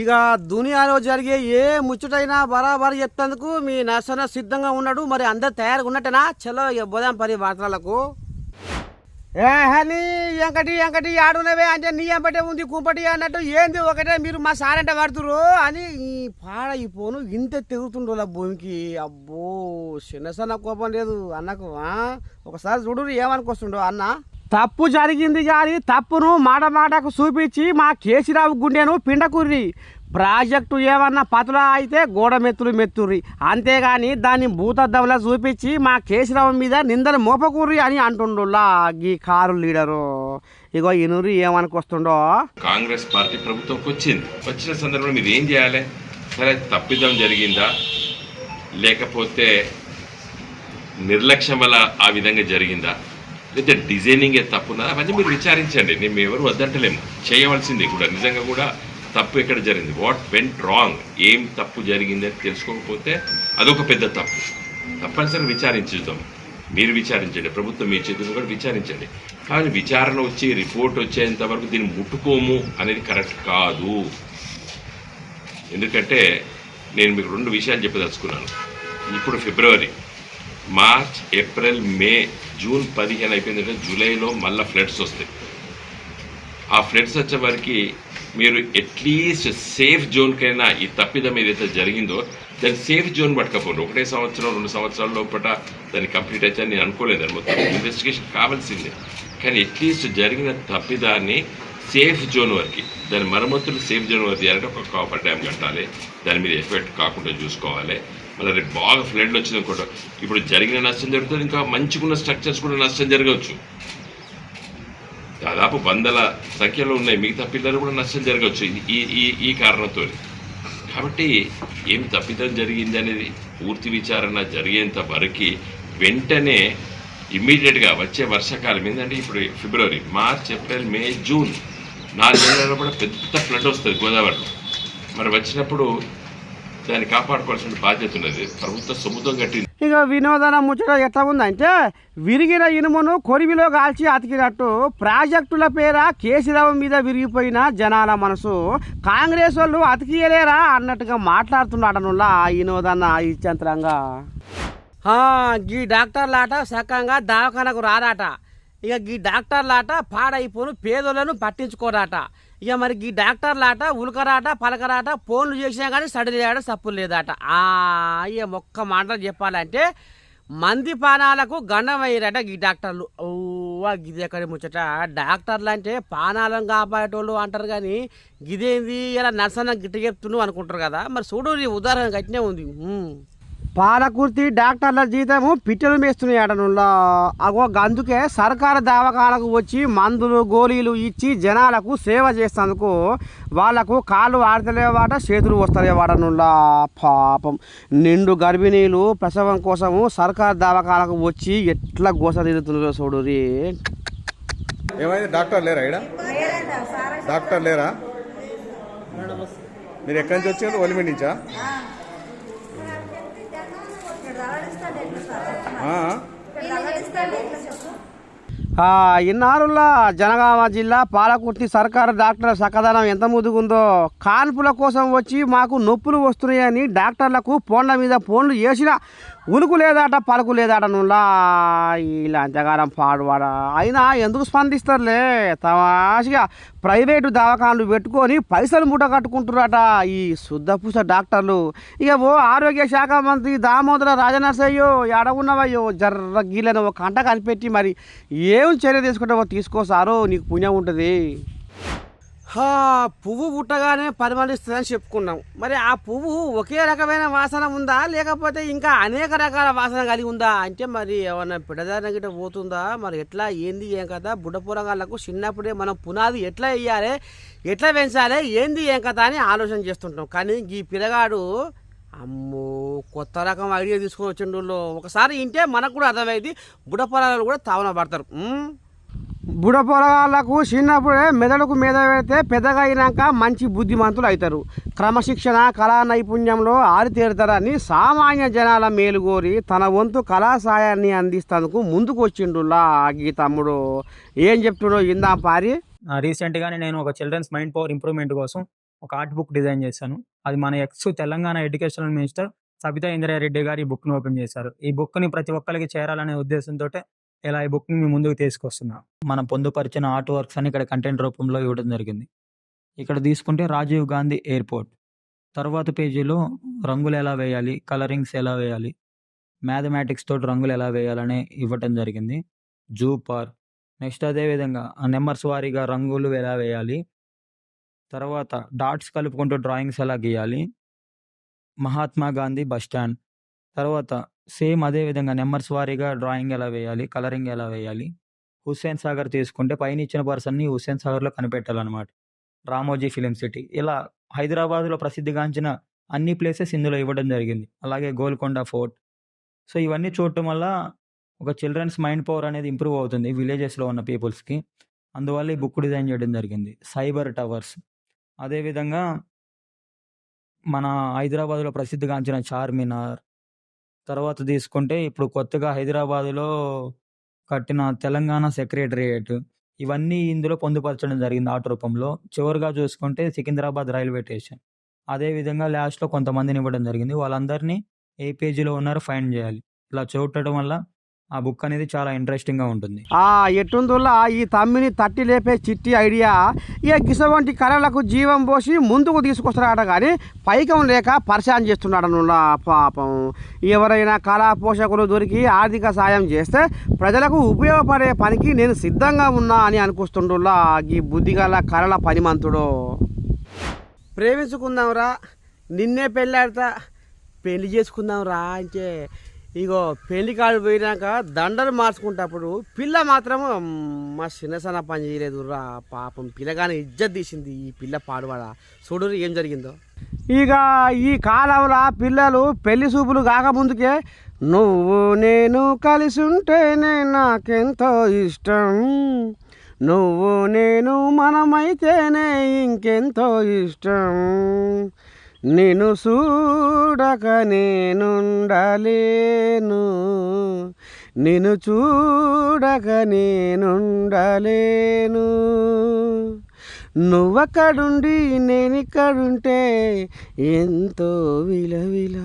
ఇక దునియాలో జరిగే ఏ ముచ్చటైనా బరాబర్ చెప్తందుకు మీ నర్సన సిద్ధంగా ఉన్నాడు. మరి అందరు తయారుగా ఉన్నట్టేనా? చలో ఇక పోదాం పరి వార్తలకు. ఏ హనీ ఎంకటి ఎంకటి ఆడునవే అంటే నీ ఎంపటే ఉంది కుంపటి అన్నట్టు ఏంది ఒకటే మీరు మా సారంట పడుతురు అని ఈ పాడ ఈ పోను ఇంత తెగుతుండో భూమికి. అబ్బో చిన్న సన్న కోపం లేదు అన్నకు ఒకసారి చూడు ఏమనుకొస్తుండో అన్న. తప్పు జరిగింది కానీ తప్పును మాట మాటకు చూపించి మా కేసీరావు గుండెను పిండకుర్రి. ప్రాజెక్టు ఏమన్నా పతుల అయితే గోడ మెత్తులు మెత్తుర్రి. అంతేగాని దాన్ని భూతద్దంలా చూపించి మా కేసీరావు మీద నిందలు మోపకూర్రి అని అంటుండులా ఈ కారు లీడరు. ఇగో ఇనురి ఏమనుకొస్తుండో? కాంగ్రెస్ పార్టీ ప్రభుత్వంకి వచ్చింది. వచ్చిన సందర్భంలో మీరు ఏం చేయాలి? సరే తప్పిదం జరిగిందా? లేకపోతే నిర్లక్ష్యం వల్ల ఆ విధంగా జరిగిందా? లేదా డిజైనింగే తప్పునా అవన్నీ మీరు విచారించండి. నేను ఎవరు వద్దంటలేము. చేయవలసింది కూడా నిజంగా కూడా తప్పు ఎక్కడ జరిగింది? వాట్ వెంట్ రాంగ్ ఏం తప్పు జరిగింది అని తెలుసుకోకపోతే అదొక పెద్ద తప్పు. తప్పనిసరి విచారించుదాం. మీరు విచారించండి. ప్రభుత్వం మీ చేతులు కూడా విచారించండి. కానీ విచారణ వచ్చి రిపోర్ట్ వచ్చేంత వరకు దీన్ని ముట్టుకోము అనేది కరెక్ట్ కాదు. ఎందుకంటే నేను మీకు రెండు విషయాలు చెప్పదలుచుకున్నాను. ఇప్పుడు February March April May June పదిహేను అయిపోయిందంటే జూలైలో మళ్ళీ ఫ్లడ్స్ వస్తాయి. ఆ ఫ్లడ్స్ వచ్చే మీరు అట్లీస్ట్ సేఫ్ జోన్కైనా ఈ తప్పిదం ఏదైతే జరిగిందో దాన్ని సేఫ్ జోన్ పట్టుకపోండి. ఒకటే సంవత్సరం రెండు సంవత్సరాల లోపల దాన్ని కంప్లీట్ అయితే నేను అనుకోలేదు. మొత్తం ఇన్వెస్టిగేషన్ కావాల్సిందే. కానీ అట్లీస్ట్ జరిగిన తప్పిదాన్ని సేఫ్ జోన్ వరకు దాని మరమ్మతులు సేఫ్ జోన్ వరకు చేయాలంటే ఒక కాపర్ డ్యామ్ కట్టాలి. దాని మీద ఎఫెక్ట్ కాకుండా చూసుకోవాలి. మళ్ళీ రేపు బాగా ఫ్లడ్లు వచ్చింది అనుకోవటం ఇప్పుడు జరిగిన నష్టం జరుగుతుంది ఇంకా మంచిగున్న స్ట్రక్చర్స్ కూడా నష్టం జరగవచ్చు. దాదాపు వందల సంఖ్యలో ఉన్నాయి మిగతా పిల్లలు కూడా నష్టం జరగవచ్చు ఈ ఈ ఈ కారణంతో కాబట్టి ఏం తప్పిదం జరిగింది అనేది పూర్తి విచారణ జరిగేంత వరకు వెంటనే ఇమ్మీడియట్గా వచ్చే వర్షాకాలం ఏంటంటే ఇప్పుడు February March April May June నాలుగు నెలల్లో కూడా పెద్ద ఫ్లడ్ వస్తుంది గోదావరిలో. మరి వచ్చినప్పుడు దాన్ని కాపాడుకోవాల్సిన బాధ్యత ఉన్నది. ప్రభుత్వ సొమ్ముతం కట్టింది. ఇక వినోదన ముచ్చట ఎట్లా ఉందంటే విరిగిన ఇనుమును కొరివిలో కాల్చి అతికినట్టు ప్రాజెక్టుల పేర కేసీరావు మీద విరిగిపోయిన జనాల మనసు. కాంగ్రెస్ వాళ్ళు అతికియలేరా అన్నట్టుగా మాట్లాడుతున్నాడనులా వినోదన్న ఇచ్చంతరంగా గీ డాక్టర్లాట సక్కంగా దవాఖానకు రారాట ఇక గీ డాక్టర్లాట పాడైపోను పేదోళ్ళను పట్టించుకోరాట. ఇక మరి ఈ డాక్టర్లాట ఉలకరాట పలకరాట ఫోన్లు చేసినా కానీ సడిలేడ సప్పులు లేదాట. ఆ ఇక ఒక్క మాటలు చెప్పాలంటే మంది పానాలకు గండమయ్యారట ఈ డాక్టర్లు. ఓ గిది ఎక్కడ ముచ్చట? డాక్టర్లు అంటే పానాలను కాపాడేటోళ్ళు అంటారు కానీ గిదేంది ఇలా నర్సన్న గిట్ట చెప్తున్నావు అనుకుంటారు కదా. మరి చూడు ఉదాహరణ గట్టినే ఉంది. పాలకుర్తి డాక్టర్ల జీతము పిట్టలు మేస్తున్నాయటనులా అగో అందుకే సర్కారు దవాఖానకు వచ్చి మందులు గోళీలు ఇచ్చి జనాలకు సేవ చేసేందుకు వాళ్ళకు కాళ్ళు ఆడతలేవాట చేతులు వస్తలేవాడనులా పాపం. నిండు గర్భిణీలు ప్రసవం కోసము సర్కారు దవాఖానకు వచ్చి ఎట్లా గోస తిరుగుతున్నారో చూడు ఏమైంది? డాక్టర్ లేరా ఇక్కడ డాక్టర్ లేరా? మీరు ఎక్కడి నుంచి వచ్చారు? ఒలిమి నుంచా జనగామ జిల్లా పాలకుర్తి సర్కారు డాక్టర్ సకదనం ఎంత ముదుగుందో? కాన్పుల కోసం వచ్చి మాకు నొప్పులు వస్తున్నాయని డాక్టర్లకు ఫోన్ల మీద ఫోన్లు చేసిన ఉనుకు లేదాట పలుకు లేదాట నుండా ఇలా అంతగానం పాడువాడా? అయినా ఎందుకు స్పందిస్తారులే? తమాషగా ప్రైవేటు దవాఖాన్లు పెట్టుకొని పైసలు మూట కట్టుకుంటున్నారట ఈ శుద్ధపూస డాక్టర్లు. ఇక ఓ ఆరోగ్య శాఖ మంత్రి దామోదర రాజనర్సయ్యో ఎడ ఉన్నవయ్యో జర్ర గీలను ఒక కంట కనిపెట్టి మరి ఏం చర్య తీసుకుంటావో తీసుకోసారో నీకు పుణ్యం ఉంటుంది. పువ్వు పుట్టగానే పరిమళిస్తుందని చెప్పుకున్నాం. మరి ఆ పువ్వు ఒకే రకమైన వాసన ఉందా? లేకపోతే ఇంకా అనేక రకాల వాసన కలిగి ఉందా? అంటే మరి ఏమన్నా పిడదారిన గిట్ట పోతుందా? మరి ఎట్లా? ఏంది? ఏం కదా బుడ్డపూరగాళ్ళకు చిన్నప్పుడే మనం పునాది ఎట్లా వేయాలి? ఎట్లా పెంచాలి? ఏంది? ఏం కదా అని ఆలోచన చేస్తుంటాం. కానీ ఈ పిల్లగాడు అమ్మో కొత్త రకం ఐడియా తీసుకొని వచ్చిండు ఒకసారి ఇంటే మనకు కూడా అర్థమైంది బుడ్డ కూడా తావన పడతారు. బుడ పొలగాళ్ళకు చిన్నప్పుడే మెదడుకు మీద పెడితే పెద్దగా అయినాక మంచి బుద్ధిమంతులు అవుతారు. క్రమశిక్షణ కళా నైపుణ్యంలో ఆరితేరుతారని సామాన్య జనాల మేలుగోరి తన వంతు కళా సాయాన్ని అందిస్తందుకు ముందుకు వచ్చిండులా ఈ తమ్ముడు. ఏం చెప్తుడో ఇందా పారి. రీసెంట్గానే నేను ఒక చిల్డ్రన్స్ మైండ్ పవర్ ఇంప్రూవ్మెంట్ కోసం ఒక ఆర్ట్ బుక్ డిజైన్ చేశాను. అది మన ex Telangana educational minister Sabitha Indra Reddy గారు ఈ బుక్ని ఓపెన్ చేశారు. ఈ బుక్ని ప్రతి ఒక్కరికి చేరాలనే ఉద్దేశంతో ఇలా ఈ బుక్ని మీ ముందుకు తీసుకొస్తున్నాం? మనం పొందుపరిచిన ఆర్ట్ వర్క్స్ అని ఇక్కడ కంటెంట్ రూపంలో ఇవ్వడం జరిగింది. ఇక్కడ తీసుకుంటే రాజీవ్ గాంధీ ఎయిర్పోర్ట్. తర్వాత పేజీలో రంగులు ఎలా వేయాలి కలరింగ్స్ ఎలా వేయాలి మ్యాథమెటిక్స్ తోటి రంగులు ఎలా వేయాలని ఇవ్వటం జరిగింది. జూ పార్క్ నెక్స్ట్ అదేవిధంగా నెంబర్స్ వారీగా రంగులు ఎలా వేయాలి తర్వాత డాట్స్ కలుపుకుంటూ డ్రాయింగ్స్ ఎలా గీయాలి మహాత్మా గాంధీ బస్ స్టాండ్. తర్వాత సేమ్ అదే విధంగా నెంబర్స్ వారీగా డ్రాయింగ్ ఎలా వేయాలి కలరింగ్ ఎలా వేయాలి హుస్సేన్ సాగర్ తీసుకుంటే పైన ఇచ్చిన పర్సన్ని హుస్సేన్ సాగర్లో కనిపెట్టాలన్నమాట. Ramoji film city. ఇలా హైదరాబాద్లో ప్రసిద్ధిగాంచిన అన్ని ప్లేసెస్ ఇందులో ఇవ్వడం జరిగింది. అలాగే గోల్కొండ ఫోర్ట్. సో ఇవన్నీ చూడటం వల్ల ఒక చిల్డ్రన్స్ మైండ్ పవర్ అనేది ఇంప్రూవ్ అవుతుంది విలేజెస్లో ఉన్న పీపుల్స్కి. అందువల్ల ఈ బుక్ డిజైన్ చేయడం జరిగింది. Cyber towers. అదేవిధంగా మన హైదరాబాద్లో ప్రసిద్ధిగాంచిన చార్మినార్ తర్వాత తీసుకుంటే ఇప్పుడు కొత్తగా హైదరాబాదులో కట్టిన తెలంగాణ సెక్రటరియేట్ ఇవన్నీ ఇందులో పొందుపరచడం జరిగింది ఆర్ట్ రూపంలో. చివరిగా చూసుకుంటే సికింద్రాబాద్ రైల్వే స్టేషన్. అదేవిధంగా లాస్ట్లో కొంతమందిని ఇవ్వడం జరిగింది. వాళ్ళందరినీ ఏ పేజీలో ఉన్నారో ఫైండ్ చేయాలి. ఇలా చూడటం వల్ల ఆ బుక్ అనేది చాలా ఇంట్రెస్టింగ్గా ఉంటుంది. ఆ ఎట్టుందుల్లా ఈ తమ్మిని తట్టి లేపే చిట్టి ఐడియా. ఇక గిసవంటి కళలకు జీవం పోసి ముందుకు తీసుకొస్తున్నాడ కానీ పైకం లేక పరిశాన్ చేస్తున్నాడు పాపం. ఎవరైనా కళా పోషకులు దొరికి ఆర్థిక సాయం చేస్తే ప్రజలకు ఉపయోగపడే పనికి నేను సిద్ధంగా ఉన్నా అని అనుకొస్తుండులా ఈ బుద్ధిగల కళల పనిమంతుడు. ప్రేమించుకుందాంరా నిన్నే పెళ్ళాడతా పెళ్ళి చేసుకుందాంరా అంటే ఇగో పెళ్ళి కాడు పోయినాక దండలు మార్చుకుంటప్పుడు పిల్ల మాత్రం మా చిన్నసన పని చేయలేదు రా పాపం పిల్లగానే ఇజ్జత్ తీసింది ఈ పిల్ల పాడువాడ? చూడు ఏం జరిగిందో. ఇక ఈ కాలంలో పిల్లలు పెళ్ళి చూపులు కాకముందుకే నువ్వు నేను కలిసి ఉంటేనే నాకెంతో ఇష్టం. నువ్వు నేను మనమైతేనే ఇంకెంతో ఇష్టం. నిన్ను చూడక నేనుండలేను. నిన్ను చూడక నేనుండలేను. నువ్వక్కడుండి నేనిక్కడుంటే ఎంతో విలవిల.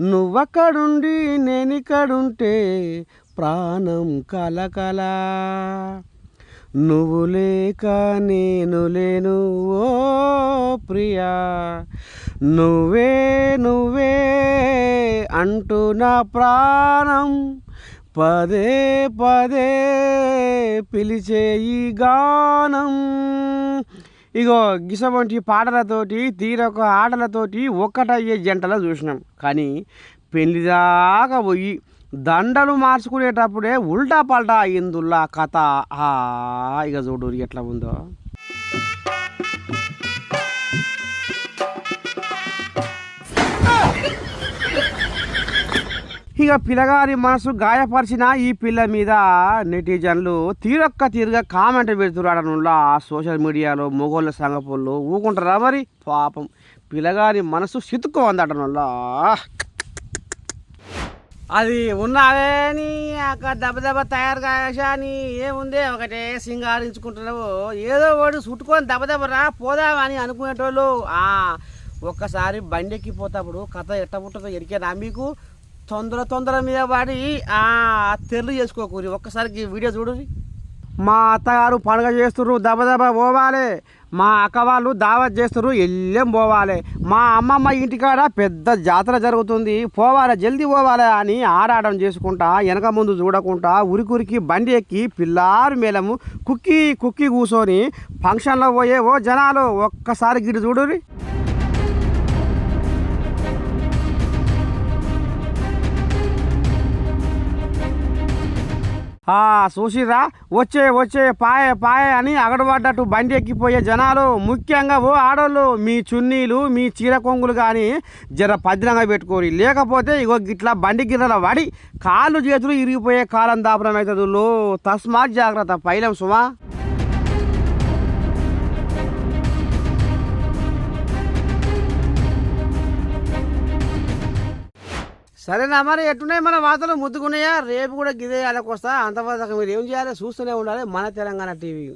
నువ్వక్కడుండి నేనిక్కడుంటే ప్రాణం కలకల. నువ్వు లేక నేను లేను ఓ ప్రియా. నువ్వే నువ్వే అంటూ నా ప్రాణం. పదే పదే పిలిచే ఈ గానం. ఇగో గిసవంటి పాటలతోటి తీరొక ఆటలతోటి ఒక్కటయ్యే జంటలో చూసినాం. కానీ పెళ్ళిదాకా పోయి దండలు మార్చుకునేటప్పుడే ఉల్టా పల్టా అయిందుల్లా కథ. ఆ ఇక చూడు ఎట్లా ఉందో. ఇక పిల్లగారి మనసు గాయపరిచిన ఈ పిల్ల మీద నెటిజన్లు తీరొక్క తీరుగా కామెంట్ పెడుతున్నాడనులా సోషల్ మీడియాలో మొగోళ్ళ సంగపుల్లో ఊకుంటారా మరి? పాపం పిల్లగారి మనసు సితుక్కు అందటనులా అది ఉన్నావే నీ అక్కడ దెబ్బ దెబ్బ తయారు కాశాని ఏముంది ఒకటే సింగారించుకుంటున్నావు ఏదో వాడు చుట్టుకొని దెబ్బ దెబ్బరా పోదామని అనుకునేటోళ్ళు. ఆ, ఒక్కసారి బండి ఎక్కిపోతప్పుడు కథ ఎట్ట పుట్టదో ఎరికేనా మీకు. తొందర తొందర మీద పడి ఆ తెరలు చేసుకోకూరి. ఒక్కసారికి వీడియో చూడు. మా అత్తగారు పండుగ చేస్తుర్రు దబదబ పోవాలి. మా అక్క వాళ్ళు దావత్ చేస్తుర్రు ఎల్లెం పోవాలి. మా అమ్మమ్మ ఇంటికాడ పెద్ద జాతర జరుగుతుంది. పోవాలి జల్దీ పోవాలి అని ఆరాటం చేసుకుంటా వెనక ముందు చూడకుండా ఉరికురికి బండి ఎక్కి పిల్లారు మేళము కుక్కి కుక్కి కూర్చొని ఫంక్షన్లో పోయే ఓ జనాలు ఒక్కసారి గిడి చూడురి చూసిరా వచ్చే వచ్చే పాయే పాయే అని అగడబడ్డట్టు బండి ఎక్కిపోయే జనాలు ముఖ్యంగా ఓ ఆడోళ్ళు మీ చున్నీలు మీ చీర కొంగులు కానీ జర పద్రంగా పెట్టుకోరు. లేకపోతే ఇగో గిట్లా బండి గిర్రల పడి కాళ్ళు చేతులు ఇరిగిపోయే కాలం దాపడం అవుతుంది లో తస్మాత్ జాగ్రత్త పైలం సుమా. సరేనా మరి ఎట్టున్నాయి మన వార్తలు? ముద్దుకున్నాయా రేపు కూడా గిదే అలాకొస్తా అంతవరకు మీరు ఏం చేయాలి? చూస్తూనే ఉండాలి మన తెలంగాణ టీవీ.